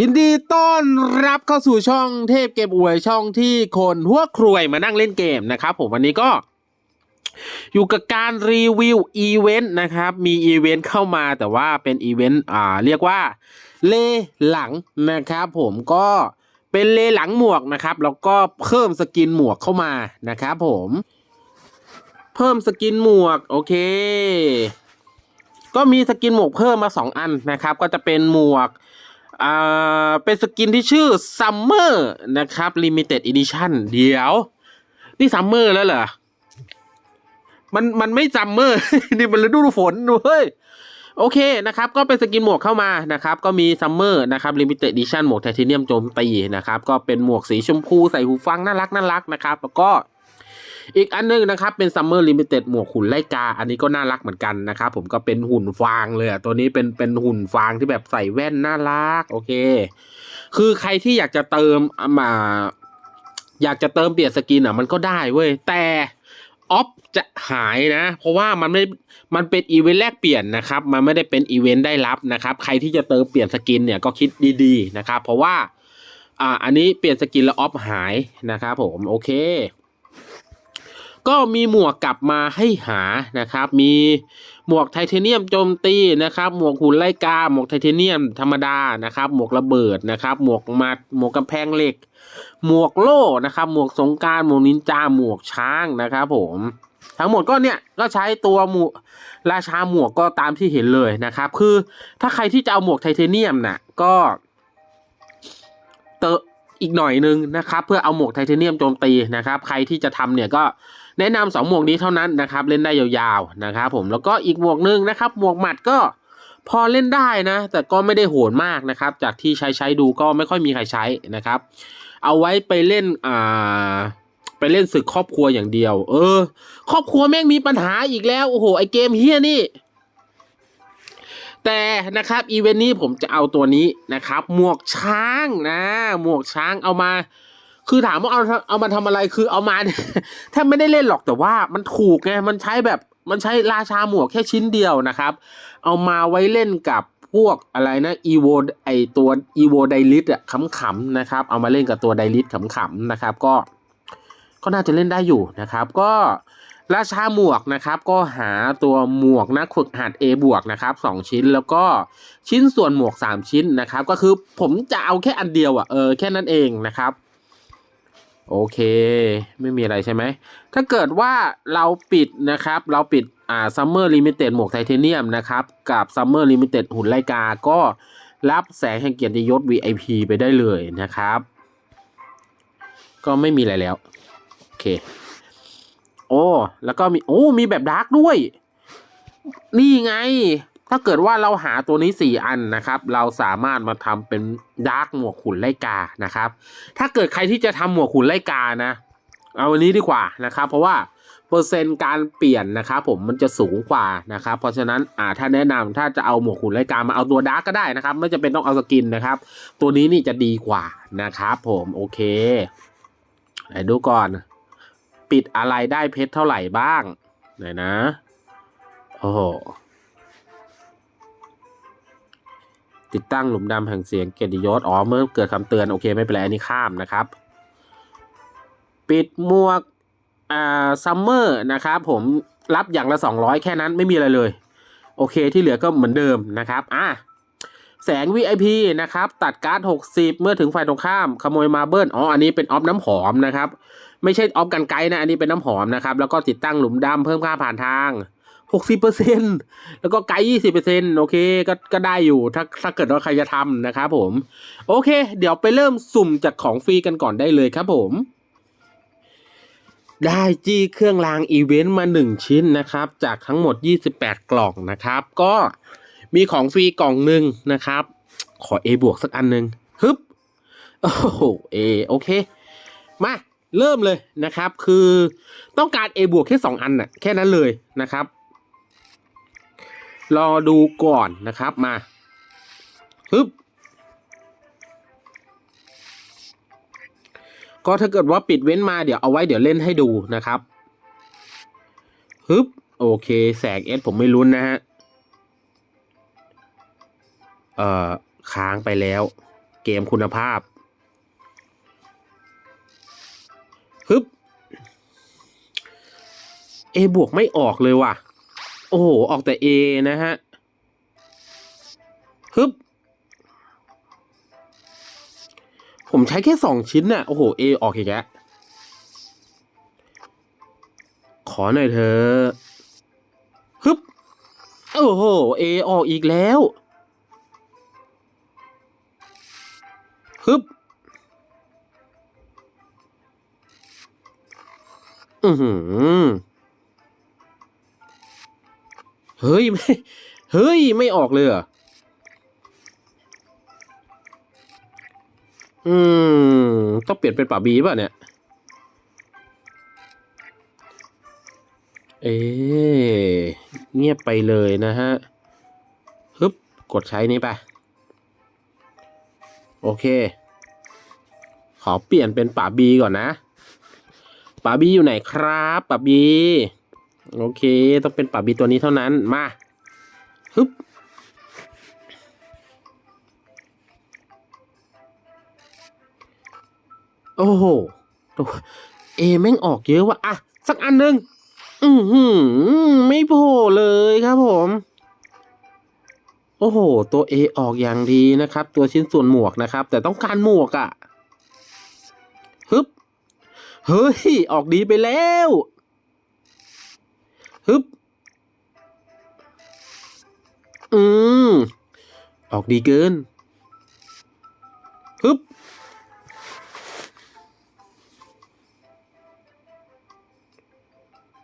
ยินดีต้อนรับเข้าสู่ช่องเทพเก็บอวยช่องที่คนหัวครวยมานั่งเล่นเกมนะครับผมวันนี้ก็ อยู่กับการรีวิวอีเวนต์นะครับมีอีเวนต์เข้ามาแต่ว่าเป็นอีเวนต์อ่าเรียกว่าเลหลังนะครับผมก็เป็นเลหลังหมวกนะครับแล้วก็เพิ่มสกินหมวกเข้ามานะครับผมเพิ่มสกินหมวกโอเค ก็มีสกินหมวกเพิ่มมาสองอันนะครับ ก็จะเป็นหมวก อ่าเป็นสกินที่ชื่อ Summer นะครับ Limited Edition เดี๋ยว นี่ Summer แล้วเหรอ มันมันไม่ Summer นี่มันฤดูฝนเว้ยโอเคนะครับ ก็เป็นสกินหมวกเข้ามานะครับ ก็มี Summer นะครับ Limited Edition หมวกไทเทเนียมโจมตีนะครับ ก็เป็นหมวกสีชมพูใส่หูฟังน่ารักน่ารักนะครับ แล้วก็ อีกอันหนึงนะครับเป็น Summer Limited หมวกหุ่นไลกา อันนี้ก็น่ารักเหมือนกันนะครับผมก็เป็นหุ่นฟางเลยอะตัวนี้เป็นเป็นหุ่นฟางที่แบบใส่แว่นน่ารักโอเค คือใครที่อยากจะเติมมาอยากจะเติมเปลี่ยนสกินอะมันก็ได้เว้ยแต่ออฟจะหายนะ เพราะว่ามันไม่ มันเป็นอีเวนต์แลกเปลี่ยนนะครับ มันไม่ได้เป็นอีเวนต์ได้รับนะครับ ใครที่จะเติมเปลี่ยนสกินเนี่ยก็คิดดีๆนะครับ เพราะว่า อ่า อันนี้เปลี่ยนสกินแล้วออฟหายนะครับผม โอเค ก็มีหมวกกลับมาให้หานะครับ มีหมวกไทเทเนียมโจมตีนะครับ หมวกหุ่นไล่กา หมวกไทเทเนียมธรรมดานะครับ หมวกระเบิดนะครับ หมวกมัด หมวกกำแพงเหล็ก หมวกโล่นะครับ หมวกสงการหมวกนินจา หมวกช้างนะครับ ผมทั้งหมดก็เนี่ยก็ใช้ตัวหมวกราชาหมวกก็ตามที่เห็นเลยนะครับ คือถ้าใครที่จะเอาหมวกไทเทเนียมน่ะก็เตออีกหน่อยนึงนะครับ เพื่อเอาหมวกไทเทเนียมโจมตีนะครับ ใครที่จะทำเนี่ยก็ แนะนำสองหมวกนี้เท่านั้นนะครับเล่นได้ยาวๆนะครับผมแล้วก็อีกหมวกหนึ่งนะครับหมวกหมัดก็พอเล่นได้นะ แต่ก็ไม่ได้โหดมากนะครับ จากที่ใช้ใช้ดูก็ไม่ค่อยมีใครใช้นะครับ เอาไว้ไปเล่นอ่าไปเล่นศึกครอบครัวอย่างเดียว เออ ครอบครัวแม่งมีปัญหาอีกแล้วโอ้โหไอเกมเฮียนี่ แต่นะครับอีเวนต์นี้ผมจะเอาตัวนี้นะครับ หมวกช้างนะ หมวกช้างเอามา คือถามว่าเอาเอามาทำอะไรคือเอามาเนี่ยแทบไม่ได้เล่นหรอกแต่ว่ามันถูกไงมันใช้แบบมันใช้ราชาหมวกแค่ชิ้นเดียวนะครับ เอามาไว้เล่นกับพวกอะไรนะอีโวไอตัวอีโวไดลิทอะขำๆนะครับ เอามาเล่นกับตัวไดลิทขำๆนะครับ ก็ ก็น่าจะเล่นได้อยู่นะครับ ก็ราชาหมวกนะครับ ก็หาตัวหมวกนักฝึกหัด A บวกนะครับสองชิ้นแล้วก็ชิ้นส่วนหมวกสามชิ้นนะครับ ก็คือผมจะเอาแค่อันเดียวอะเออแค่นั้นเองนะครับ โอเค ไม่มีอะไรใช่ไหม ถ้าเกิดว่าเราปิดนะครับ เราปิดอ่าซัมเมอร์ลิมิเต็ดหมวกไทเทเนียมนะครับ กับซัมเมอร์ลิมิเต็ดหุ่นไลกา ก็รับแสงแห่งเกียรติยศ VIP ไปได้เลยนะครับ ก็ไม่มีอะไรแล้ว โอเค โอ้ แล้วก็มี โอ้ มีแบบดาร์กด้วย นี่ไง ถ้าเกิดว่าเราหาตัวนี้สี่อันนะครับ เราสามารถมาทำเป็นดาร์กหมวกขุนไลกานะครับ ถ้าเกิดใครที่จะทำหมวกขุนไลกานะ เอาวันนี้ดีกว่านะครับ เพราะว่าเปอร์เซ็นต์การเปลี่ยนนะครับผมมันจะสูงกว่านะครับ เพราะฉะนั้นอ่าถ้าแนะนำถ้าจะเอาหมวกขุนไลกามาเอาตัวดาร์กก็ได้นะครับ ไม่จำเป็นต้องเอาสกินนะครับ ตัวนี้นี่จะดีกว่านะครับ ผมโอเคไหนดูก่อน ปิดอะไรได้เพชรเท่าไหร่บ้างไหนนะโอ้ ติดตั้งหลุมดำแห่งเสียงเกียรติยศอ๋อเมื่อเกิดคำเตือนโอเคไม่เป็นไรอันนี้ข้ามนะครับ ปิดหมวกอ่าซัมเมอร์นะครับผมรับอย่างละ 200 แค่นั้นไม่มีอะไรเลย โอเคที่เหลือก็เหมือนเดิมนะครับอะแสง VIP นะครับ ตัดการ์ด 60 เมื่อถึงฝ่ายตรงข้าม ขโมยมาเบิลอ๋ออันนี้เป็นออฟน้ำหอมนะครับ ไม่ใช่ออฟกันไกลนะ อันนี้เป็นน้ำหอมนะครับ แล้วก็ติดตั้งหลุมดำเพิ่มค่าผ่านทาง 60%แล้วก็ไกด์20%โอเคก็ก็ได้อยู่ถ้าถ้าเกิดว่าใครจะทำนะครับผม โอเค เดี๋ยวไปเริ่มสุ่มจากของฟรีกันก่อนได้เลยครับผม ได้จี้เครื่องรางอีเวนต์มา1ชิ้นนะครับ จากทั้งหมด28กล่องนะครับ ก็มีของฟรีกล่องหนึ่งนะครับ ขอ A บวกสักอันหนึ่งฮึบโอ้โห A โอเค มาเริ่มเลยนะครับ คือต้องการ A บวกแค่ 2 อันน่ะแค่นั้นเลยนะครับ รอดูก่อนนะครับมาฮึบก็ถ้าเกิดว่าปิดเว้นมาเดี๋ยวเอาไว้เดี๋ยวเล่นให้ดูนะครับฮึบโอเค แสงเอสผมไม่ลุ้นนะฮะ เอ่อ ค้างไปแล้ว เกมคุณภาพฮึบ A บวกไม่ออกเลยว่ะ โอ้โห ออกแต่ A นะฮะ ฮึบ ผมใช้แค่สองชิ้นน่ะ โอ้โห A ออกอีกแล้ว ขอหน่อยเถอะฮึบ โอ้โห A ออกอีกแล้ว ฮึบ อือหือ เฮ้ยไม่เฮ้ย ไม่ออกเลยเหรออืม ต้องเปลี่ยนเป็นป่าบีป่ะเนี่ย เอ๊ะเงียบไปเลยนะฮะฮึบ กดใช้นี้ไป โอเค ขอเปลี่ยนเป็นป่าบีก่อนนะป่าบีอยู่ไหนครับป่าบี โอเค ต้องเป็นป่าบีตัวนี้เท่านั้น มาฮึบโอ้โหตัวเอแม่งออกเยอะว่ะอะ สักอันหนึ่งอือหือ ไม่โผล่เลยครับผม โอ้โห ตัวเอออกอย่างดีนะครับ ตัวชิ้นส่วนหมวกนะครับ แต่ต้องการหมวกอะ่ะฮึบเฮ้ย ออกดีไปแล้ว ฮึบ อืม ออกดีเกิน ฮึบ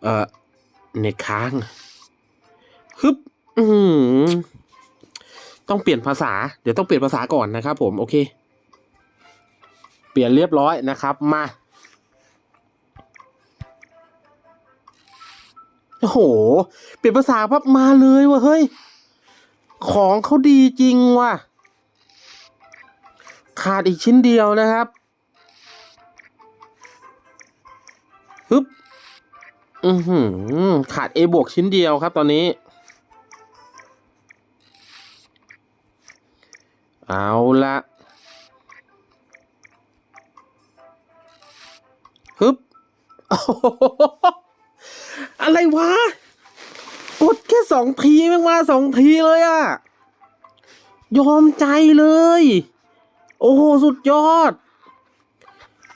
เอ่อ เน็ตค้าง ฮึบ อือหือต้องเปลี่ยนภาษา เดี๋ยวต้องเปลี่ยนภาษาก่อนนะครับผม โอเค เปลี่ยนเรียบร้อยนะครับ มา โอ้โห เปลี่ยนภาษาพับมาเลยว่ะเฮ้ย ของเขาดีจริงว่ะ ขาดอีกชิ้นเดียวนะครับฮึบอือหือ ขาด A บวกชิ้นเดียวครับตอนนี้ เอาละฮึบ อะไรวะ กดแค่สองทีแม่งมาสองทีเลยอะยอมใจเลย โอ้โห สุดยอด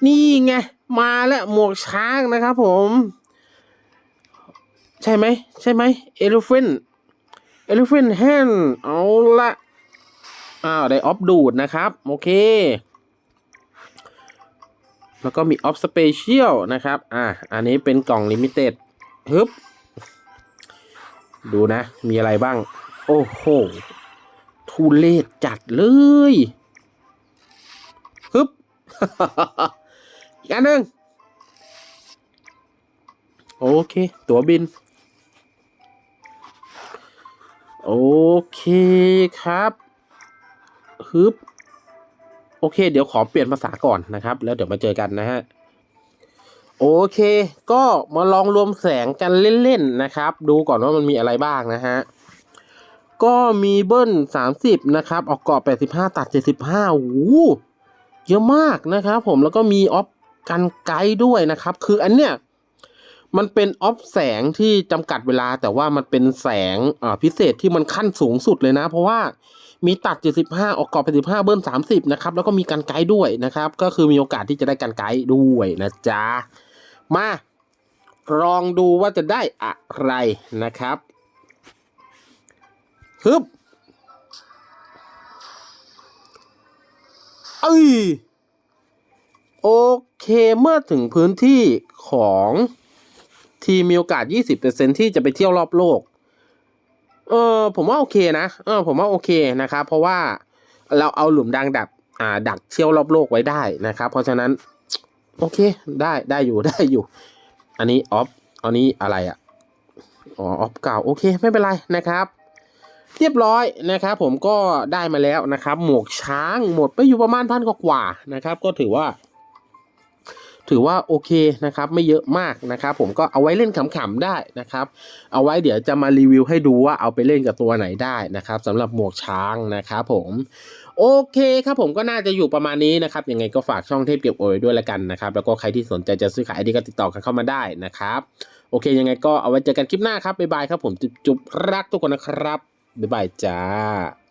นี่ไง มาแล้วหมวกช้างนะครับผม ใช่ไหม ใช่ไหม elephant elephant hand เอาละอ้าวได้ออฟดูดนะครับ โอเค แล้วก็มีออฟสเปเชียลนะครับ อ่าอันนี้เป็นกล่องลิมิเต็ด ฮึบดูนะ มีอะไรบ้าง โอ้โห ทุเลศจัดเลยฮึบอีกอันหนึ่งโอเค ตั๋วบิน โอเคครับฮึบโอเค เดี๋ยวขอเปลี่ยนภาษาก่อนนะครับ แล้วเดี๋ยวมาเจอกันนะฮะ โอเค ก็มาลองรวมแสงกันเล่นๆนะครับ ดูก่อนว่ามันมีอะไรบ้างนะฮะ ก็มีเบิ้ล30นะครับ ออกกรอบ85 ตัด 75โอ้เยอะมากนะครับผมแล้วก็มีออฟกันไกด์ด้วยนะครับ คืออันเนี้ยมันเป็นออฟแสงที่จำกัดเวลา แต่ว่ามันเป็นแสงอ่าพิเศษที่มันขั้นสูงสุดเลยนะ เพราะว่ามีตัด 75 ออกกรอบ85 เบิ้ล 30 นะครับ แล้วก็มีกันไกด์ด้วยนะครับ ก็คือมีโอกาสที่จะได้กันไกด์ด้วยนะจ๊ะ มาลองดูว่าจะได้อะไรนะครับฮึบเอ้ยโอเคเมื่อถึงพื้นที่ของทีมีโอกาส 20%ที่จะไปเที่ยวรอบโลก เออผมว่าโอเคนะ เออผมว่าโอเคนะครับ เพราะว่าเราเอาหลุมดังดับ อ่า ดักเที่ยวรอบโลกไว้ได้นะครับ เพราะฉะนั้น โอเค ได้ได้อยู่ได้อยู่ อันนี้ออฟอันนี้อะไรอะ่ะอ๋อออฟเก่าโอเคไม่เป็นไรนะครับ เรียบร้อยนะครับ ผมก็ได้มาแล้วนะครับ หมวกช้างหมดไปอยู่ประมาณพันกว่านะครับ ก็ถือว่า ถือว่าโอเคนะครับ ไม่เยอะมากนะครับ ผมก็เอาไว้เล่นขำๆได้นะครับ เอาไว้เดี๋ยวจะมารีวิวให้ดูว่าเอาไปเล่นกับตัวไหนได้นะครับสำหรับหมวกช้างนะครับ ผม โอเคครับผมก็น่าจะอยู่ประมาณนี้นะครับยังไงก็ฝากช่องเทพเก็บโอยด้วยละกันนะครับ แล้วก็ใครที่สนใจจะซื้อขายไอดีก็ติดต่อกันเข้ามาได้นะครับ โอเคยังไงก็เอาไว้เจอกันคลิปหน้าครับบ๊ายบายครับผมจุ๊บๆรักทุกคนนะครับบ๊ายบายจ้า